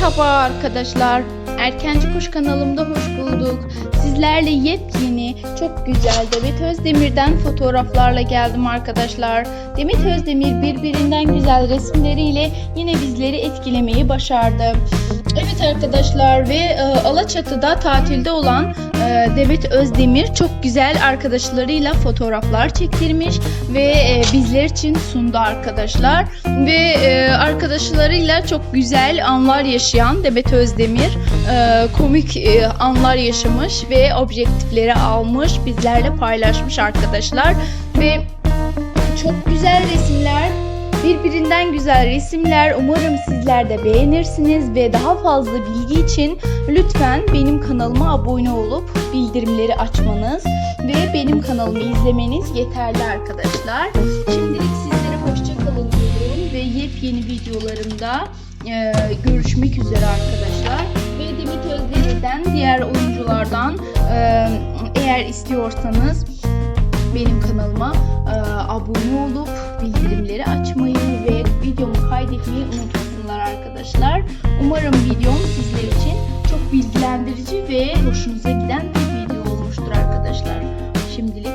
Merhaba arkadaşlar. Erkenci Kuş kanalımda hoş bulduk. Sizlerle yepyeni, çok güzel Demet Özdemir'den fotoğraflarla geldim arkadaşlar. Demet Özdemir birbirinden güzel resimleriyle yine bizleri etkilemeyi başardı. Evet arkadaşlar ve e, Alaçatı'da tatilde olan e, Demet Özdemir çok güzel arkadaşlarıyla fotoğraflar çektirmiş ve e, bizler için sundu arkadaşlar. Ve e, arkadaşlarıyla çok güzel anlar yaşayan Demet Özdemir e, komik e, anlar yaşamış ve objektifleri almış bizlerle paylaşmış arkadaşlar. Ve çok güzel resimler Birbirinden güzel resimler. Umarım sizler de beğenirsiniz ve daha fazla bilgi için lütfen benim kanalıma abone olup bildirimleri açmanız ve benim kanalımı izlemeniz yeterli arkadaşlar. Şimdilik sizlere hoşça kalın diyorum ve yepyeni videolarımda e, görüşmek üzere arkadaşlar. Ve Demet Özdemir'den diğer oyunculardan e, eğer istiyorsanız benim kanalıma e, abone olup bildirimleri açmayı ve videomu kaydetmeyi unutmasınlar arkadaşlar. Umarım videom sizler için çok bilgilendirici ve hoşunuza giden bir video olmuştur arkadaşlar. Şimdilik